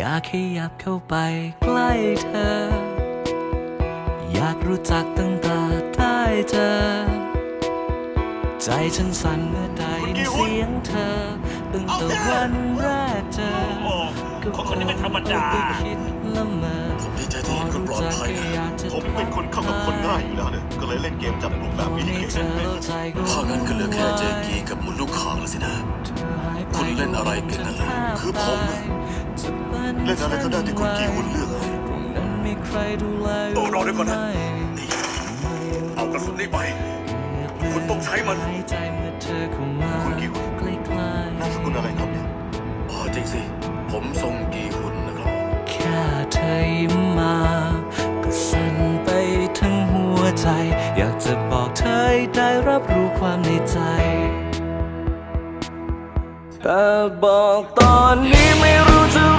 อยากขยับเข้าไปใกล้เธอ อยากรู้จักตั้งแต่ได้เจอ ใจฉันสั่นเมื่อได้ยินเสียงเธอตั้งแต่วันแรกเจอโอ้คนคนนี้ไม่ธรรมดาก็คิดละเมอผมดีใจที่เห็นคุณปลอดภัยนะผมเป็นคนเข้ากับคนง่ายอยู่แล้วเนี่ยก็เลยเล่นเกมจับกลุ่มแบบนี้ไม่เจอแล้วใจก็เท่านั้นก็เหลือแค่เจกีกับมุนลูกขางแล้วสินะ คุณเล่นอะไรกันนั่นล่ะคือผม เล่นอะไรก็ได้ที่คุณกีหุ่นเลือกนั้นมีใครดูแลโอ้รอเดี๋ยวก่อนนะเอากระสุนนี้ไป คุณต้องใช้มันหายใจเมื่อเธอเข้ามาคุณกี่คนใกล้นามสกุลอะไรครับเนี่ยอ๋อจริงสิ ผมทรงกีหุนนะครับๆแค่เธอยิ้มมา ก็สั่นไปทั้งหัวใจ อยากจะบอกเธอให้ได้รับรู้ความในใจแต่บอกตอนนี้ไม่รู้จะ